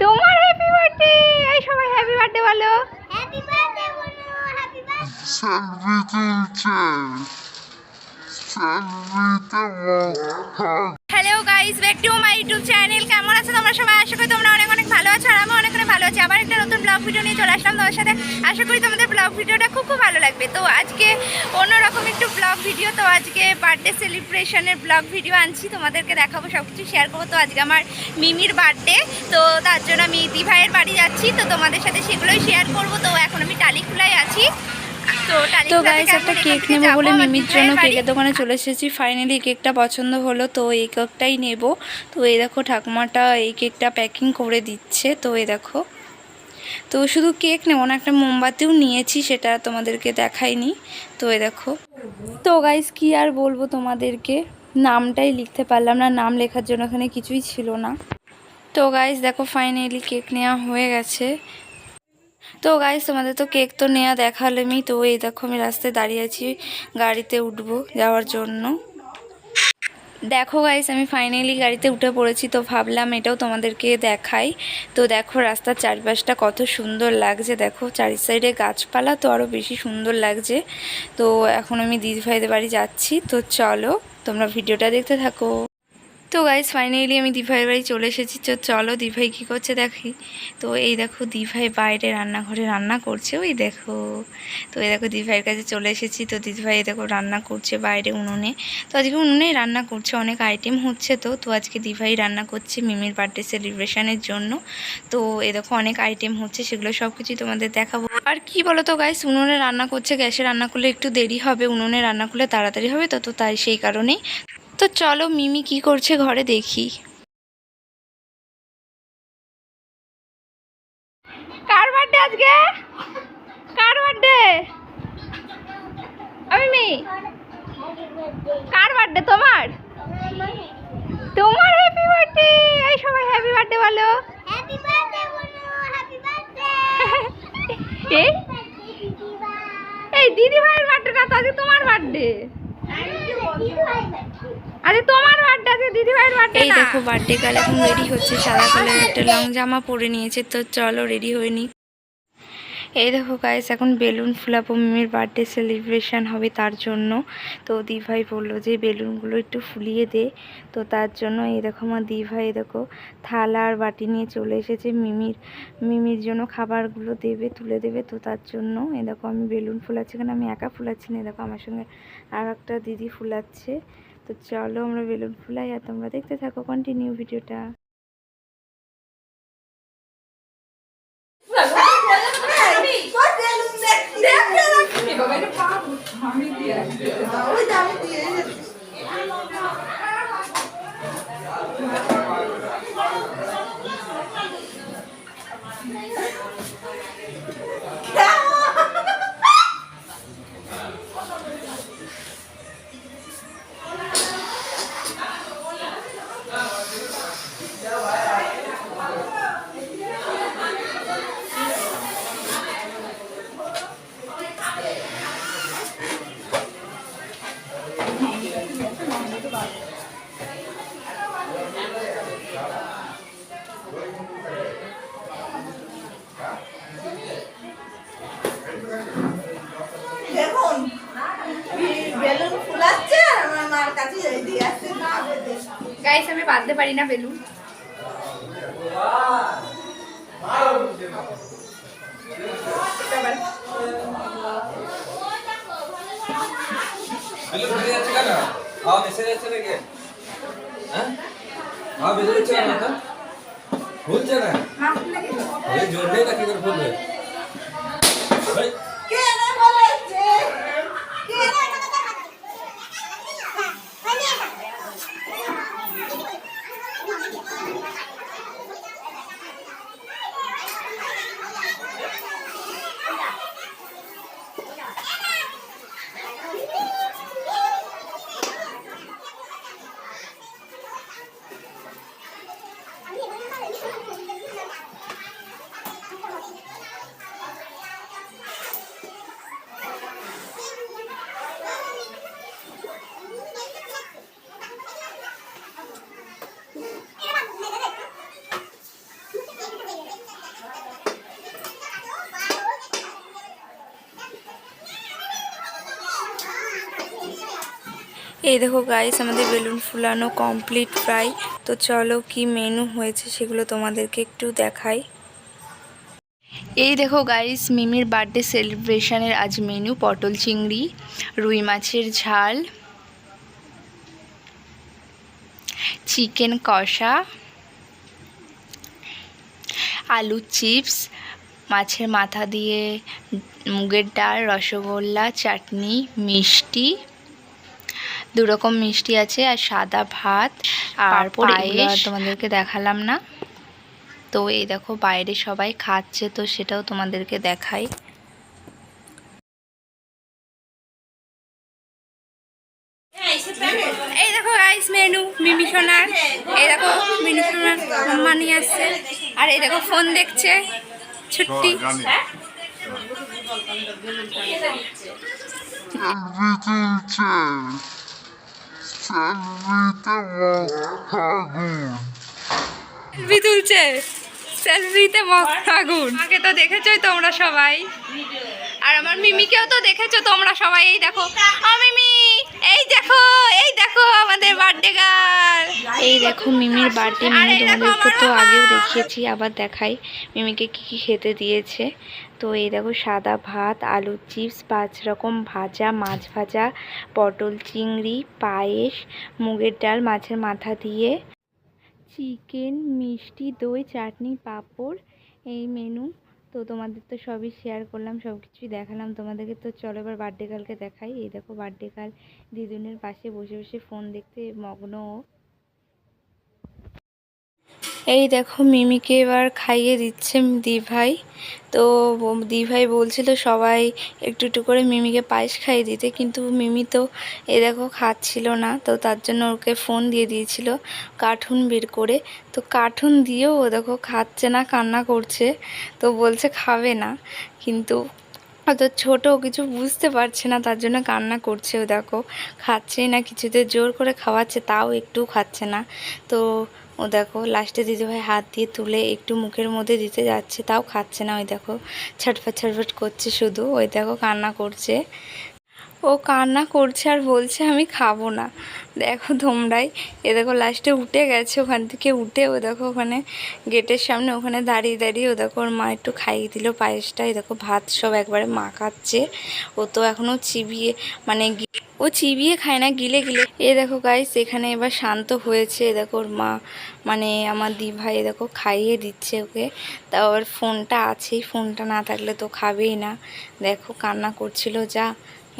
তোমার happy birthday এই সবাই হ্যাপি বার্থডে বলো। হ্যাপি বার্থডে বলো happy birthday hello guys back to my YouTube channel কেমন আছো তোমরা সবাই? আশা করি তোমরা অনেক অনেক ভালো আছো আর আমি অনেক অনেক ভালো আছি। ব্লগ ভিডিও নিয়ে চলে আসলাম তোমার সাথে। আশা করি তোমাদের ব্লগ ভিডিওটা খুব খুব ভালো লাগবে। তো আজকে অন্যরকম একটু ব্লগ ভিডিও তো আজকে বার্থডে সেলিব্রেশনের ব্লগ ভিডিও আনছি। তোমাদেরকে দেখাবো সব কিছু শেয়ার করব। তো আজকে আমার মিমির বার্থডে তো তার জন্য আমি দিভাইয়ের বাড়ি যাচ্ছি। তো তোমাদের সাথে সেগুলোই শেয়ার করব। তো এখন আমি টালিখুলায় আছি। তো তো গাইস একটা কেক নেব বলে মিমির জন্য কেকের দোকানে চলে এসেছি। ফাইনালি কেকটা পছন্দ হলো তো এই কেকটাই নেব। তো এই দেখো ঠাকুমাটা এই কেকটা প্যাকিং করে দিচ্ছে। তো এই দেখো তো শুধু কেক নেব না, একটা মোমবাতিও নিয়েছি, সেটা তোমাদেরকে দেখাইনি। তো এ দেখো। তো গাইস কি আর বলব তোমাদেরকে? নামটাই লিখতে পারলাম না, নাম লেখার জন্য এখানে কিছুই ছিল না। তো গাইস দেখো ফাইনালি কেক নেওয়া হয়ে গেছে। তো গাইস তোমাদের তো কেক তো নেওয়া দেখালামই, তো এই দেখো আমি রাস্তায় দাঁড়িয়ে আছি, গাড়িতে উঠবো যাওয়ার জন্য। দেখো গাইস আমি ফাইনালি গাড়িতে উঠে পড়েছি, তো ভাবলাম এটাও তোমাদেরকে দেখাই। তো দেখো রাস্তার চারপাশটা কত সুন্দর লাগছে, দেখো চারি সাইডে গাছপালা তো আরও বেশি সুন্দর লাগছে। তো এখন আমি দিদিভাইদের বাড়ি যাচ্ছি, তো চলো তোমরা ভিডিওটা দেখতে থাকো। তো গাইজ ফাইনালি আমি দিভাইয়ের বাড়ি চলে এসেছি। তো চলো দিভাই কী করছে দেখি। তো এই দেখো দিভাই বাইরে রান্নাঘরে রান্না করছে, ওই দেখো। তো এই দেখো দিভাইয়ের কাছে চলে এসেছি। তো দিদিভাই দেখো রান্না করছে বাইরে উনুনে। তো আজকে উনুনেই রান্না করছে, অনেক আইটেম হচ্ছে তো। তো আজকে দিভাই রান্না করছে মিমির বার্থডে সেলিব্রেশনের জন্য। তো এ দেখো অনেক আইটেম হচ্ছে, সেগুলো সব কিছুই তোমাদের দেখাবো। আর কি বলো তো গাইস উনুনে রান্না করছে, গ্যাসে রান্না করলে একটু দেরি হবে। উনুনে রান্না করলে তাড়াতাড়ি হবে তো তো তাই সেই কারণেই। তো চলো মিমি কি করছে ঘরে দেখি। কার বার্থডে আজকে? কার বার্থডে আমি মি কার বার্থডে তোমার? তোমার হ্যাপি বার্থডে এই সবাই হ্যাপি বার্থডে বলো। হ্যাপি বার্থডে বলো হ্যাপি বার্থডে এই এই দিদি ভাইয়ের বার্থডে না তো আজকে তোমার বার্থডে আজকে তোমার বার্থডে দিদি ভাইয়ের বার্থডে এই দেখো বার্থডে গার্ল এখন রেডি হচ্ছে সাদা কালার একটা লং জামা পরে নিয়েছে তো চলো রেডি হয়ে নি এই দেখো গাইস এখন বেলুন ফুলাবো মিমির বার্থডে সেলিব্রেশন হবে তার জন্য। তো দিভাই বলল যে বেলুনগুলো একটু ফুলিয়ে দে তো তার জন্য এই দেখো আমার দিভাই দেখো থালা আর বাটি নিয়ে চলে এসেছে মিমির মিমির জন্য খাবারগুলো দেবে তুলে দেবে তো তার জন্য এই দেখো আমি বেলুন ফুলাচ্ছি এখানে আমি একা ফুলাচ্ছি না এই দেখো আমার সঙ্গে আর একটা দিদি ফুলাচ্ছে। তো চলো আমরা বেলুন ফুলাই আর তোমরা দেখতে থাকো কন্টিনিউ ভিডিওটা গাইস আমি বাঁধতে পারি না বেলুন বেলুন ভেঙে যাচ্ছে কেন হাওয়া ভেসে যাচ্ছে নাকি হ্যাঁ হাওয়া ভেসে যাচ্ছে কেন তো ফুলছে না এই জোর নেই না কি করে ফুলবে এই দেখো গাইস আমাদের বেলুন ফুলানো কমপ্লিট প্রায় তো চলো কি মেনু হয়েছে সেগুলো তোমাদেরকে একটু দেখাই। এই দেখো গাইস মিমির বার্থডে সেলিব্রেশনের আজ মেনু পটল চিংড়ি, রুই মাছের ঝাল চিকেন কষা, আলু চিপস মাছের মাথা দিয়ে মুগের ডাল, রসগোল্লা, চাটনি, মিষ্টি। দু রকম মিষ্টি আছে আর সাদা ভাত আর পায়েস। তোমাদেরকে দেখালাম না। তো এই দেখো বাইরে সবাই খাচ্ছে তো সেটাও তোমাদেরকে দেখাই। এই দেখো গাইস মেনু মিমি সোনার। এই দেখো মিমি সোনার মাম্মা নিয়ে আসছে। আর এই দেখো ফোন দেখছে ছুট্টি। সেলফি তুলছে। সেলফিতে আগুন আগে তো দেখেছই তোমরা সবাই। আর আমার মিমিকেও তো দেখেছ তোমরা সবাই। এই দেখো। দেখো মিমির বার্থডে মেনু দেখো তোমাদেরকে তো আগেও দেখিয়েছি আবার দেখাই। মিমিকে কি কি খেতে দিয়েছে। তো এই দেখো সাদা ভাত আলু চিপস পাঁচ রকম ভাজা মাছ ভাজা পটল চিংড়ি পায়েস মুগের ডাল মাছের মাথা দিয়ে চিকেন মিষ্টি দই চাটনি পাঁপড় এই মেনু। তো তোমাদের তো সবই শেয়ার করলাম সব কিছুই দেখালাম তোমাদেরকে। তো চলো এবার বার্থডে কালকে দেখাই। এই দেখো বার্থডে কাল দিদুনের পাশে বসে বসে ফোন দেখতে মগ্ন ও। এই দেখো মিমিকে এবার খাইয়ে দিচ্ছে দিভাই। তো দিভাই বলছিল সবাই একটু একটু করে মিমিকে পায়েস খাইয়ে দিতে, কিন্তু মিমি তো এই দেখো খাচ্ছিল না, তো তার জন্য ওকে ফোন দিয়ে দিয়েছিল কার্টুন বের করে। তো কার্টুন দিয়েও ও দেখো খাচ্ছে না, কান্না করছে, তো বলছে খাবে না, কিন্তু অত ছোট কিছু বুঝতে পারছে না, তার জন্য কান্না করছে ও দেখো। খাচ্ছেই না, কিছুতে জোর করে খাওয়াচ্ছে, তাও একটু খাচ্ছে না। তো ও দেখো লাস্টে দিদিভাই হাত দিয়ে তুলে একটু মুখের মধ্যে দিতে যাচ্ছে, তাও খাচ্ছে না, ওই দেখো। ছটফট ছটফট করছে শুধু, ওই দেখো কান্না করছে। ও কান্না করছে আর বলছে, আমি খাব না। দেখো তোমরাই, এ দেখো লাস্টে উঠে গেছে, ওখান থেকে উঠে ও দেখো ওখানে গেটের সামনে ওখানে দাঁড়িয়ে দাঁড়িয়ে ও দেখো ওর মা একটু খাইয়ে দিল পায়েসটা এই দেখো ভাত সব একবারে মাখাচ্ছে ও তো এখনও চিবিয়ে মানে ও চিবিয়ে খায় না, গিলে গিলে। এ দেখো গাইস এখানে এবার শান্ত হয়েছে। এ দেখো ওর মা মানে আমার দি ভাই এ দেখো খাইয়ে দিচ্ছে ওকে। তা ওর ফোনটা আছেই, ফোনটা না থাকলে তো খাবেই না। দেখো কান্না করছিল, যা।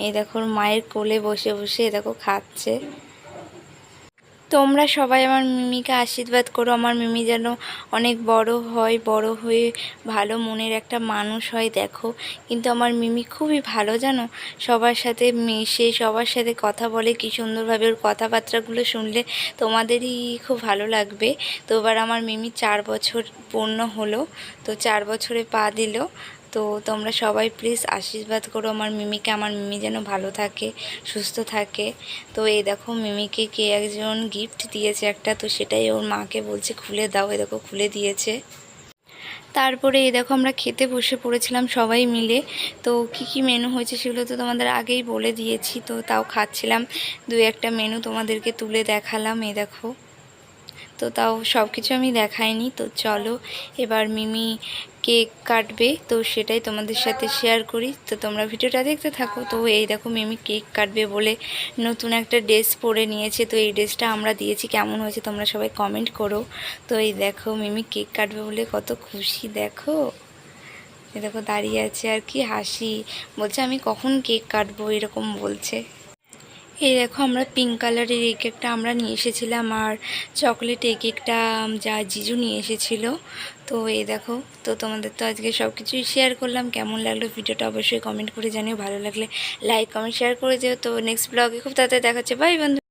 এই দেখো মায়ের কোলে বসে বসে, এ দেখো খাচ্ছে। তোমরা সবাই আমার মিমিকে আশীর্বাদ করো। আমার মিমি যেন অনেক বড় হয়, বড় হয়ে ভালো মনের একটা মানুষ হয়, দেখো। কিন্তু আমার মিমি খুবই ভালো, জানো? সবার সাথে মিশে, সবার সাথে কথা বলে, কি সুন্দরভাবে ওর কথাবার্তাগুলো শুনলে তোমাদেরই খুব ভালো লাগবে। তো এবার আমার মিমি চার বছর পূর্ণ হলো, তো চার বছরে পা দিল। তো তোমরা সবাই প্লিজ আশীর্বাদ করো আমার মিমিকে, আমার মিমি যেন ভালো থাকে, সুস্থ থাকে। তো এই দেখো মিমিকে কে একজন গিফট দিয়েছে একটা, তো সেটাই ওর মাকে বলছে খুলে দাও, এই দেখো খুলে দিয়েছে। তারপরে এই দেখো আমরা খেতে বসে পড়েছিলাম সবাই মিলে। তো কি কি মেনু হয়েছে সেগুলো তো তোমাদের আগেই বলে দিয়েছি, তো তাও খাচ্ছিলাম। দু একটা মেনু তোমাদেরকে তুলে দেখালাম, এই দেখো। তো তাও সব কিছু আমি দেখাইনি, তো চলো এবার মিমি কেক কাটবে, তো সেটাই তোমাদের সাথে শেয়ার করি। তো তোমরা ভিডিওটা দেখতে থাকো, তো এই দেখো মিমি কেক কাটবে বলে নতুন একটা ড্রেস পরে নিয়েছে, তো এই ড্রেসটা আমরা দিয়েছি, কেমন হয়েছে তোমরা সবাই কমেন্ট করো। তো এই দেখো মিমি কেক কাটবে বলে কত খুশি, দেখো। এই দেখো দাঁড়িয়ে আছে আর কি হাসি, বলছে আমি কখন কেক কাটবো এরকম বলছে। এই দেখো আমরা পিঙ্ক কালারের এই কেকটা আমরা নিয়ে এসেছিলাম আর চকলেট এই কেকটা যা জিজু নিয়ে এসেছিল। তো এই দেখো, তো তোমাদের তো আজকে সব কিছুই শেয়ার করলাম। কেমন লাগল ভিডিওটা অবশ্যই কমেন্ট করে জানিও। ভালো লাগলে লাইক কমেন্ট শেয়ার করে যেও। তো নেক্সট ব্লগে খুব তাড়াতাড়ি দেখাচ্ছে। বাই বন্ধু।